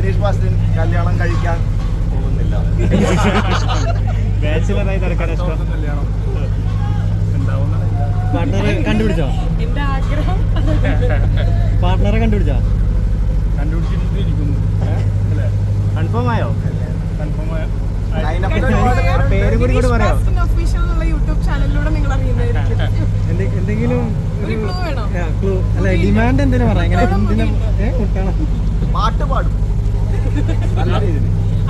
ബിനീഷ് ബാസ്റ്റിൻ കല്യാണം കഴിക്കാൻ പോകുന്നില്ല. ബാച്ചിലറായി നടക്കാൻ ഇഷ്ടം. കല്യാണം. പാർട്ട്ണറെ കണ്ടുപിടിച്ചോ? എന്റെ ആഗ്രഹം. പാർട്ട്ണറെ കണ്ടുപിടിച്ചോ? കണ്ടുപിടിച്ചിരിക്കുന്നു അല്ലേ? കൺഫേം ആയോ? കൺഫേം പേര് കൂടി പറയാം? യൂട്യൂബ് ചാനലിലൂടെ നിങ്ങൾ എന്തെങ്കിലും ക്ലൂ വേണോ? ക്ലൂ അല്ല ഡിമാൻഡ് എന്തിനാ പറയാ? പാട്ട് പാടും.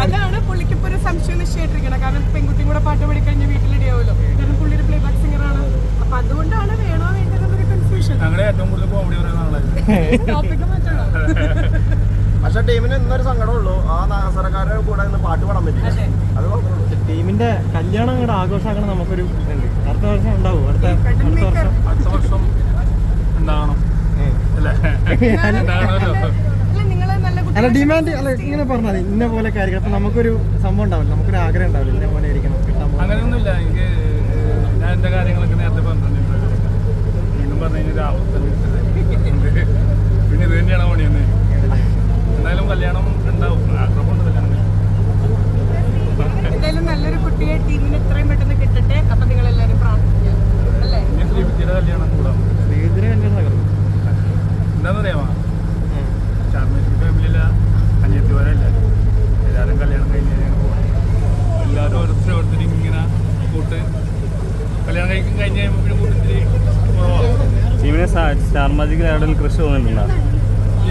അതാണ് പുള്ളിക്ക് ഇപ്പൊ ഒരു സംശയം നിശ്ചയിട്ടിരിക്കണം കാരണം പെൺകുട്ടിയും കൂടെ പാട്ട് പാടി കഴിഞ്ഞ വീട്ടിലിടിയാവുമല്ലോ കാരണം പുള്ളി ഒരു പ്ലേ ബാക്ക് സിംഗർ ആണ്. അപ്പൊ അതുകൊണ്ടാണ് വേണോ വേണ്ടതെന്നൊരു കൺഫ്യൂഷൻ ഞങ്ങളെ ഏറ്റവും കൂടുതൽ പക്ഷെ ടീമിന് ഇന്നൊരു സങ്കടമുള്ളൂ. ആ നാസറക്കാരുടെ കൂടെ നിന്ന് പാട്ട് പാടാൻ പറ്റില്ല. മാത്രമേ ടീമിന്റെ കല്യാണം അങ്ങോട്ട് ആഘോഷമാക്കണം നമുക്കൊരു അടുത്ത വർഷം ഉണ്ടാവും. അടുത്ത അടുത്ത വർഷം. അടുത്ത വർഷം ഉണ്ടാവണം. അല്ലേ? അല്ല ഡിമാൻഡ് അല്ല ഇങ്ങനെ പറഞ്ഞാൽ ഇന്ന പോലെ കാര്യങ്ങൾ. അപ്പൊ നമുക്കൊരു സംഭവം ഉണ്ടാവില്ല. നമുക്കൊരു ആഗ്രഹം ഉണ്ടാവില്ല. ഇന്ന പോലെ പോകുന്നത്. അങ്ങനെയൊന്നുമില്ല. എനിക്ക് ഞാൻ എന്റെ കാര്യങ്ങളൊക്കെ നേരത്തെ പറഞ്ഞിട്ടുണ്ട്. വീണ്ടും പറഞ്ഞു പിന്നെ ഇത് തന്നെയാണ് പണിയെന്ന് എന്തായാലും കല്യാണം ഉണ്ടാവും. കഴിക്കും കഴിഞ്ഞ് കഴിയുമ്പോൾ ടീമിനെ സ്റ്റാർ മാജിക്കിൽ കൃഷി തോന്നുന്നുണ്ടോ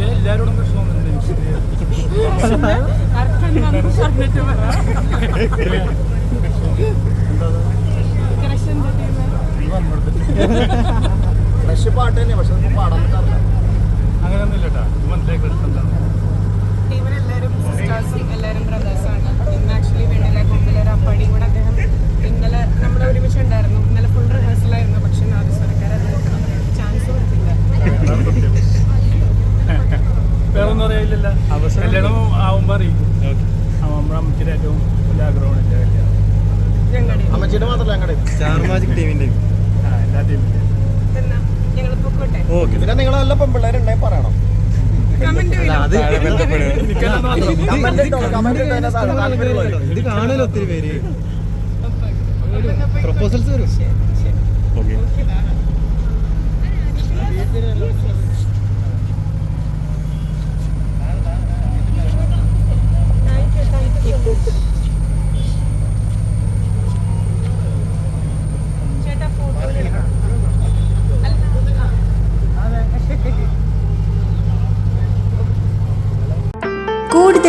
എല്ലാവരോടും പ്രശ്നം ഒന്നുമില്ല എനിക്ക് അർത്ഥം എന്താണെന്ന് പറഞ്ഞിട്ട് പറ Crush ഫ്രഷ് പാട്ട് തന്നെ പക്ഷെ പാടാൻ പറ്റാറില്ല. അങ്ങനെയൊന്നുമില്ല കേട്ടോ ഇത് മനസ്സിലാക്കി എന്താണ് വേറെ അവസരം കല്യാണം ആവുമ്പോൾ അറിയിക്കും. നമ്മുടെ അമ്മച്ചിയുടെ ഏറ്റവും വലിയ ആഗ്രഹമാണ് എന്റെ കല്യാണം. അമ്മച്ചിയുടെ മാത്രമല്ല ഞങ്ങളുടെ സ്റ്റാർ മാജിക് ടീമിന്റെ ആ എല്ലാ ടീമിലും എന്നാ ഞങ്ങൾ പൊക്കോട്ടെ? ഓക്കെ. പിന്നെ നിങ്ങൾ നല്ല പെൺപിള്ളേരുണ്ടെങ്കിൽ പറയണം. ഇത് കാണുമല്ലോ ഒത്തിരി പേര്? പ്രപ്പോസൽസ് വരും. ഓക്കെ.